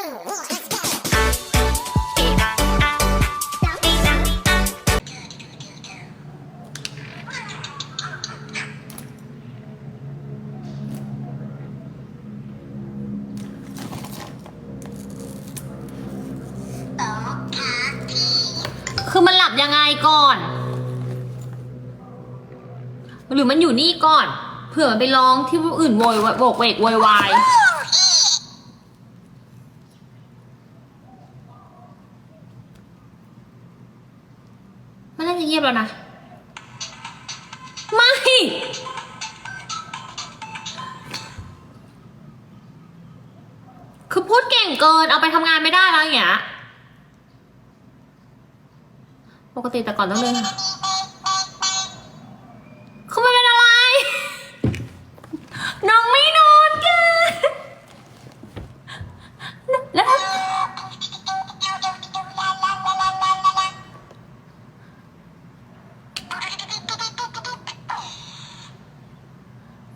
คือมันหลับยังไงก่อน หรือมันอยู่นี่ก่อน เผื่อมันไปร้องที่อื่นโวยโวกเวกโวยวาย มันน่าจะเงียบแล้วนะ ไม่ คือพูดเก่งเกินเอาไปทำงานไม่ได้แล้วอย่างเงี้ย ปกติแต่ก่อนต้องเดิน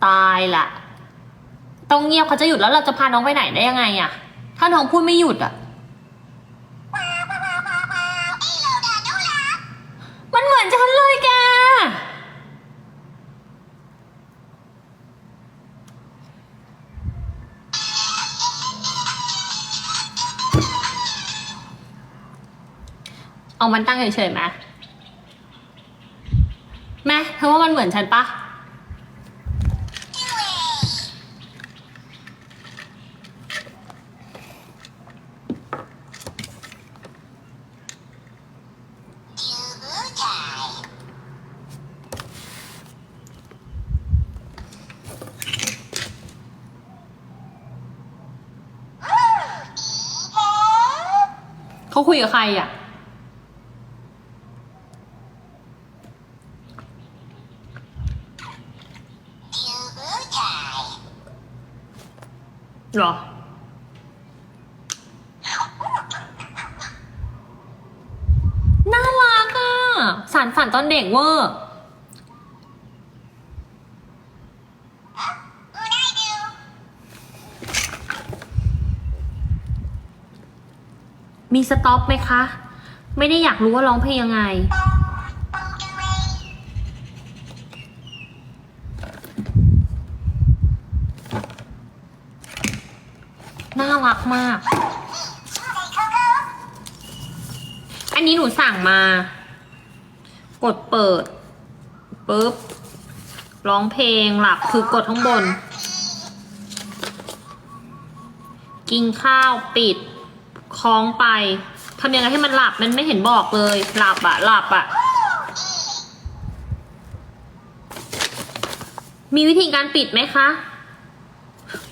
ตายละต้องเงียบเขาจะหยุดแล้วเราจะพาน้องไปไหนได้ยังไงอะถ้าน้องพูดไม่หยุดอะมันเหมือนฉันเลยแก เอามันตั้งเฉยๆไหมแม่เธอว่ามันเหมือนฉันปะ เขาคุยกับใครอะ หรอ น่ารักอะ สารฝันตอนเด็กเวอร์ มีสต็อปไหมคะ ไม่ได้อยากรู้ว่าร้องเพลงยังไง น่ารักมาก อันนี้หนูสั่งมา กดเปิดปุ๊บร้องเพลงหลับคือกดข้างบน กินข้าวปิด คล้องไปทำยังไงให้มันหลับมันไม่เห็นบอกเลย หลับอะหลับอะมีวิธีการปิดไหมคะ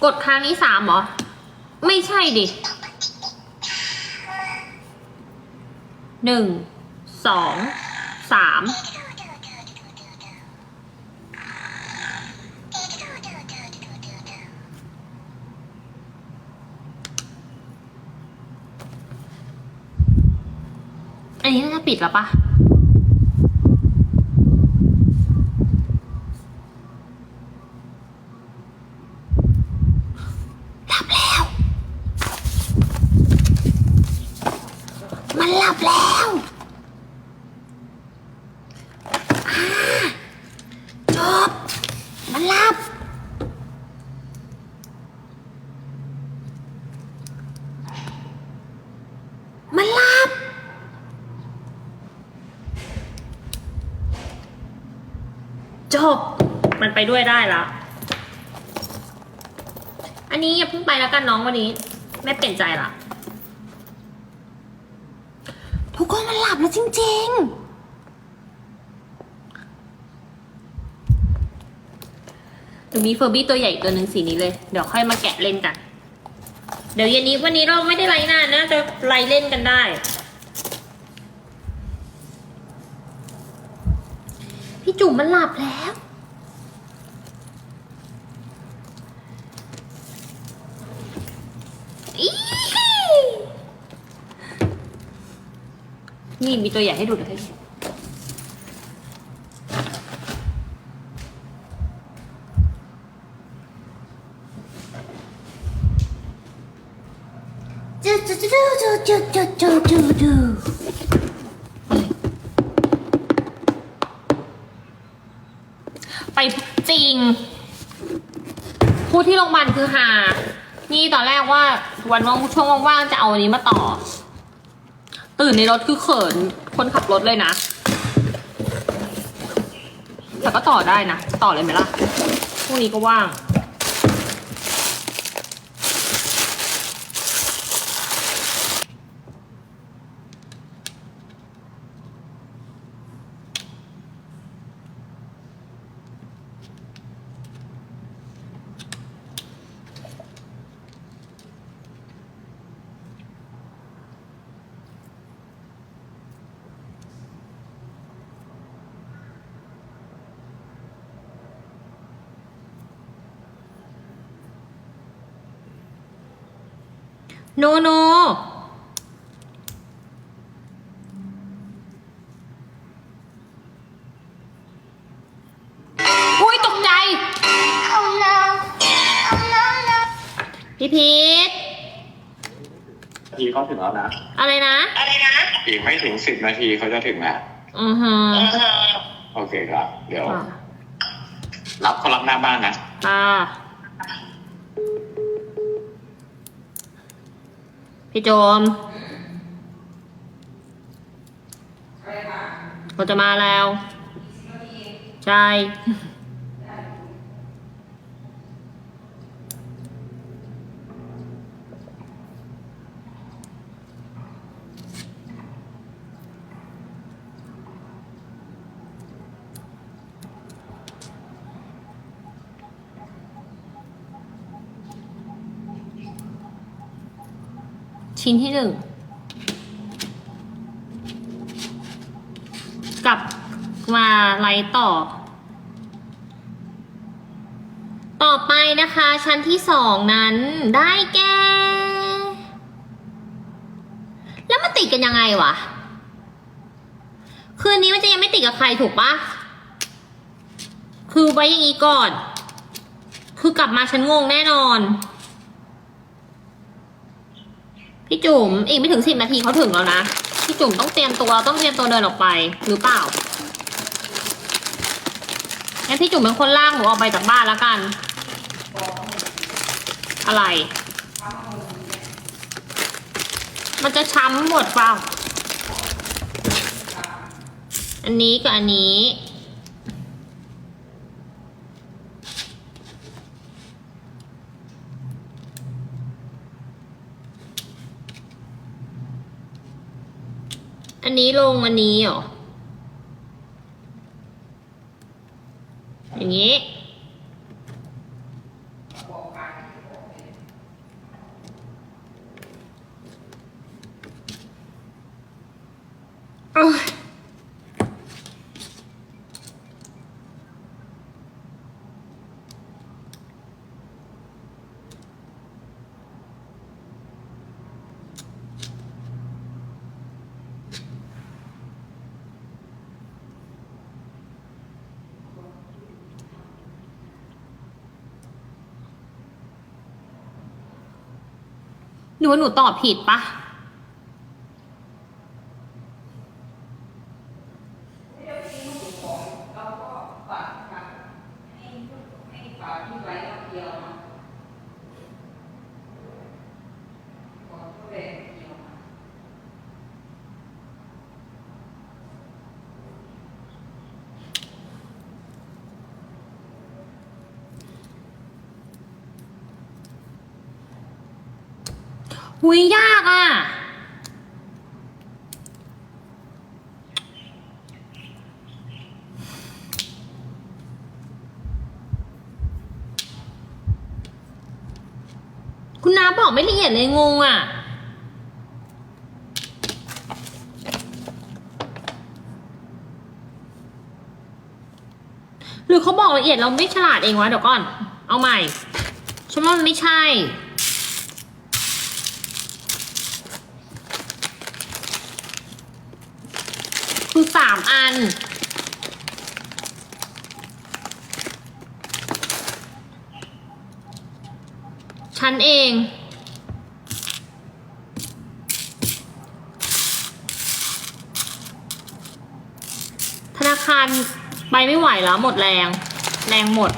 กดครั้งนี้สามเหรอ ไม่ใช่ดิหนึ่งสองสาม อันนี้น่าจะ ปิดแล้วปะหลับแล้ว มันหลับแล้วอ่าจบ มันหลับ มันหลับ จบ มันไปด้วยได้แล้วอันนี้อย่าเพิ่งไปแล้วกันน้องวันนี้ แม่เปลี่ยนใจละทุกคนมันหลับแล้วจริงๆเดี๋ยวมีเฟอร์บี้ตัวใหญ่อีกตัวหนึ่งสีนี้เลย เดี๋ยวค่อยมาแกะเล่นกัน เดี๋ยวเย็นนี้วันนี้เราไม่ได้ไลฟ์นานน่าจะไลฟ์เล่นกันได้ พี่จุ๋มมันหลับแล้ว อี นี่มีตัวใหญ่ให้ดูด้วยจืไปจริง พูดที่โรงพยาบาลคือหา นี่ตอนแรกว่าวันว่างช่วงว่างๆจะเอาอันนี้มาต่อ ตื่นในรถคือเขินคนขับรถเลยนะ แต่ก็ต่อได้นะ ต่อเลยไหมล่ะพรุ่งนี้ก็ว่าง โนโน อุ้ยตกใจ Oh no. Oh no, no. พี่พีทนาทีเขาถึงแล้วนะอะไรนะอีกไม่ถึงสิบนาทีเขาจะถึงแล้วอือฮะโอเคครับ เดี๋ยวค่ะรับเขารับหน้าบ้านนะค่ะ พี่โจมเราจะมาแล้ว ใช่ ชิ้นที่หนึ่งกลับมาไลฟ์ต่อ ต่อไปนะคะ ชั้นที่สองนั้นได้แก่ แล้วมันติดกันยังไงวะ คืนนี้มันจะยังไม่ติดกับใครถูกปะคือไว้อย่างนี้ก่อน คือกลับมาฉันงงแน่นอน พี่จุ๋มอีกไม่ถึงสิบนาทีเขาถึงแล้วนะ พี่จุ๋มต้องเตรียมตัวต้องเตรียมตัวเดินออกไปหรือเปล่างั้นพี่จุ๋มเป็นคนลากหนูออกไปจากบ้านแล้วกัน อะไร มันจะช้ำหมดเปล่า อันนี้กับอันนี้ อั นี้ลงอันนี้เหรอ อย่างนี้ หนูว่าหนูตอบผิดปะ หุยยากอะ คุณน้าบอกไม่ละเอียดเลยงงอะหรือเขาบอกละเอียดเราไม่ฉลาดเองวะเดี๋ยวก่อน เอาใหม่ฉันว่ามันไม่ใช่ คือสามอัน ฉันเอง ธนาคารไปไม่ไหวแล้วหมดแรง แรงหมด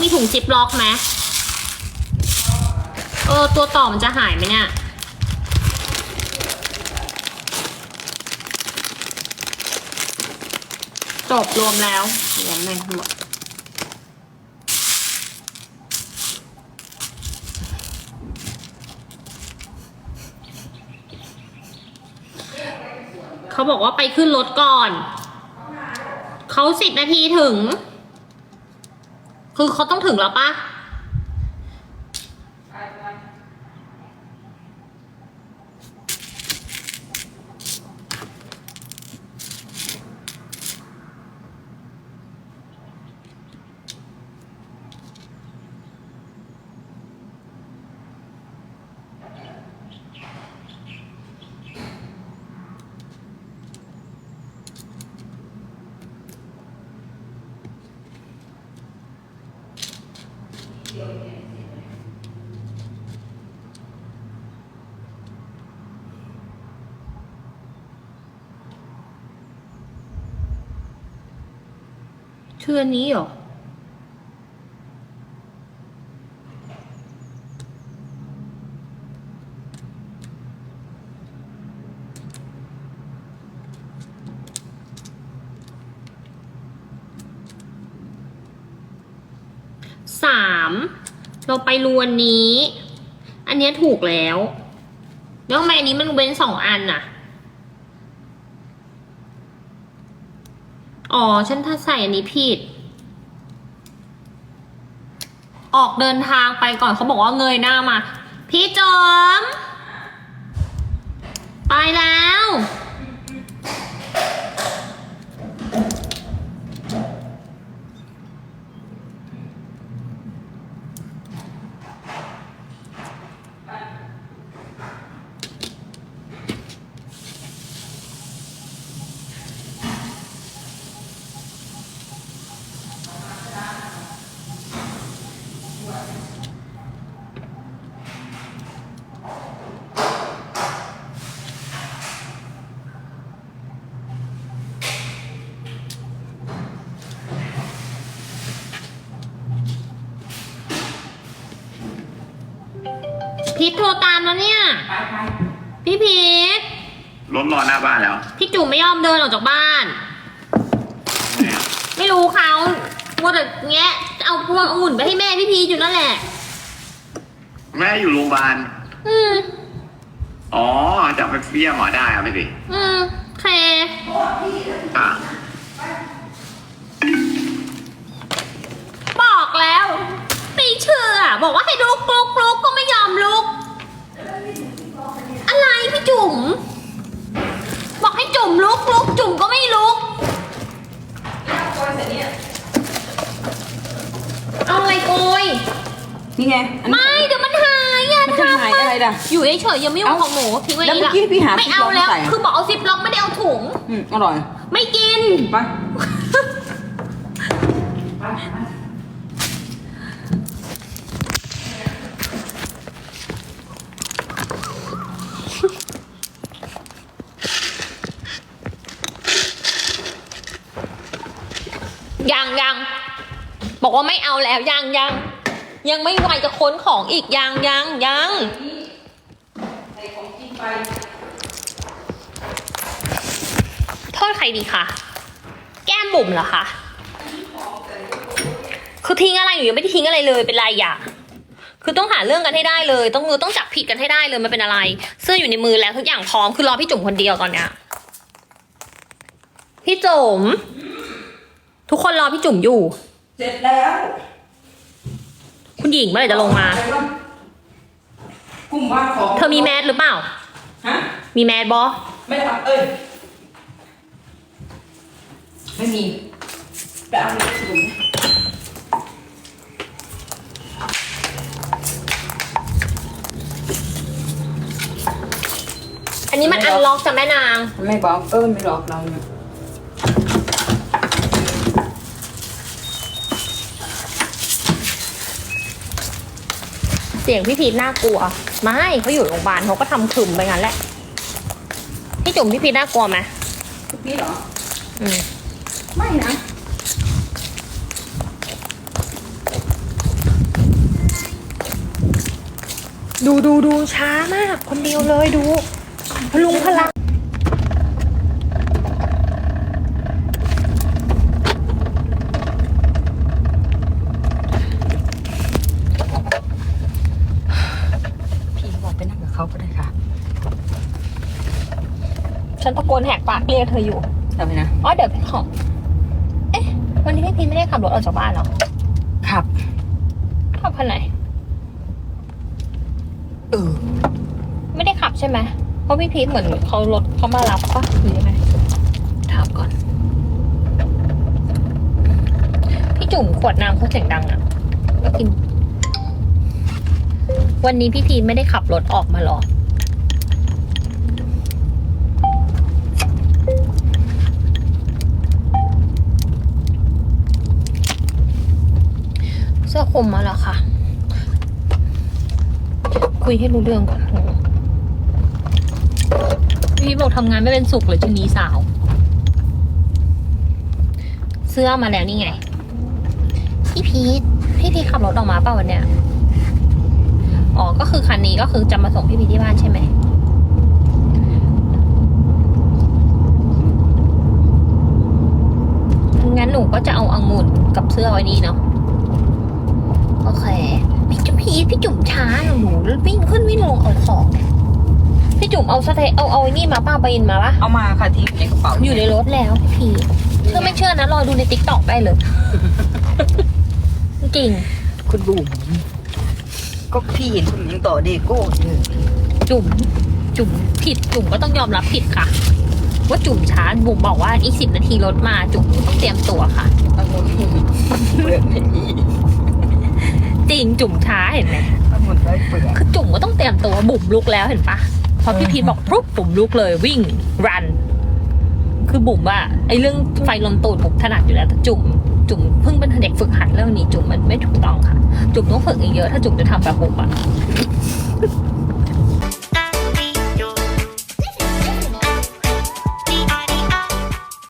มีถุงซิปล็อกไหมเออ ตัวต่อมันจะหายไหมเนี่ย จบรวมแล้วรวมแม่งหมดเขาบอกว่าไปขึ้นรถก่อน เขาสิบนาทีถึง คือเขาต้องถึงแล้วปะ ชื่ออันนี้เหรอ สาม เราไปรวนนี้ อันเนี้ยถูกแล้ว แล้วทำไมอันนี้มันเว้นสองอันน่ะ อ๋อ ฉันถ้าใส่อันนี้ผิด ออกเดินทางไปก่อนเขาบอกว่าเงยหน้ามา พี่จอม ไปแล้ว พีทโทรตามแล้วเนี่ย พี่พีทรถรอหน้าบ้านแล้วพี่จุ๋มไม่ยอมเดินออกจากบ้าน ไม่รู้เขาว่าแต่แงะเอาพวงองุ่นไปให้แม่พี่พีทอยู่นั่นแหละ แม่อยู่โรงพยาบาล อืมอ๋อจะไปเบี้ยหมอได้เอาไปสิอืมโอเคอะบอกแล้วไม่เชื่อ บอกว่าให้ลุกลุกลุกก็ไม่ยอมลุก อะไรพี่ จุ๋ม บอกให้จุ๋มลุกลุกจุ๋มก็ไม่ลุก เอาอะไรโกย นี่ไงอันนี้ ไม่เดี๋ยวมันหายอย่ามันจะทำหายอะไรล่ะอยู่เฉยๆยังไม่เอาของหมูทิ้งไว้แล้วนี่เมื่อกี้พี่หาไม่ซิปล็เอาอกแล้ว ใส่อะ คือบอกเอาซิปล็อกไม่ได้เอาถุง อืมอร่อย ไม่กิน ไป ยังยัง บอกว่าไม่เอาแล้วยังยังยังไม่ไหวจะค้นของอีกยังยังยังโทษใครดีคะแก้มบุ๋มเหรอคะคือทิ้งอะไรอยู่ยังไม่ได้ทิ้งอะไรเลยเป็นไรอย่าคือต้องหาเรื่องกันให้ได้เลย ต้องมือต้องจับผิดกันให้ได้เลยมันเป็นอะไร เสื้ออยู่ในมือแล้วทุกอย่างพร้อมคือรอพี่จุ๋มคนเดียวตอนเนี้ยพี่จุ๋มทุกคนรอพี่จุ๋มอยู่ เสร็จแล้วคุณหญิงเมื่อไหร่จะลงมากลุ่มว่าของเธอมีแมสหรือเปล่า ฮะ มีแมสบอไม่ได้ทำเอ้ย ไม่มีไปเอาในถุงอันนี้มันอันล็อกจ้ะแม่นาง ไม่บอกเออไม่หลอกเราเนี่ย เสียงพี่พีทน่ากลัว ไม่เขาอยู่โรงพยาบาลเขาก็ทำขึมไปงั้นแหละ พี่จุ๋มพี่พีทน่ากลัวไหมพี่เหรอ อืม ไม่นะ ดูดูดูช้ามาก คนเดียวเลยดูพลุงพลัง พี่บอกไปนั่งกับเขาก็ได้ค่ะ ฉันตะโกนแหกปากเรียกเธออยู่ทำไมนะ อ๋อเดี๋ยวขอเอ๊ะ วันนี้พี่พีทไม่ได้ขับรถออกจากบ้านเหรอขับ ขับคันไหน เออ ไม่ได้ขับใช่ไหมเพราะพี่พีทเหมือนเขารถเขามารับปะหรือยังไงถามก่อน พี่จุ่มขวดน้ำเขาเสียงดังอะแล้วกิน วันนี้พี่พีทไม่ได้ขับรถออกมาหรอ เสื้อคลุมมาแล้วค่ะ คุยให้รู้เรื่องก่อนพี่บอกทำงานไม่เป็นสุขเลยชุดนี้สาว เสื้อมาแล้วนี่ไง พี่พีทพี่พีทขับรถออกมาเปล่าวันเนี้ยอ๋อ ก็คือคันนี้ก็คือจะมาส่งพี่พีทที่บ้านใช่ไหมงั้นหนูก็จะเอาองุ่นกับเสื้อไว้นี่เนาะ เคพี่จุ๋มพีทพี่จุ๋มช้าหนูหนูวิ่งขึ้นวิ่งลงเอาของเนี่ยพี่จุ๋มเอาสเตเอาเอาไอ้นี่มาป้าไปอินมาปะเอามาค่ะทิ้งในกระเป๋าอยู่ในรถแล้วพี่พีทเธอไม่เชื่อนะรอดูในติ๊กต็อกได้เลย จริงคุณบุ๋มก็พี่เห็นคุณยังต่อเดโก้เลยจุ๋มจุ๋มผิดจุ๋มก็ต้องยอมรับผิดค่ะ ว่าจุ๋มช้าบุ๋มบอกว่าอีกสิบนาทีรถมา จุ๋มต้องเตรียมตัวค่ะเอาหมดเปลือกไม่มี จริงจุ่มช้าเห็นไหมเอาหมดได้เปลือกคือจุ่มก็ต้องเตรียมตัวบุ๋มลุกแล้วเห็นปะพอพี่พีทบอกปุ๊บบุ๋มลุกเลยวิ่งรัน คือบุ๋มอะไอเรื่องไฟลนตูดบุ๋มถนัดอยู่แล้วแต่จุ่มจุ่มเพิ่งเป็นเด็กฝึกหัดเรื่องนี้จุ่มมันไม่ถูกต้องค่ะ จุ่มต้องฝึกอีกเยอะถ้าจุ่มจะทำแบบบุ๋มอะ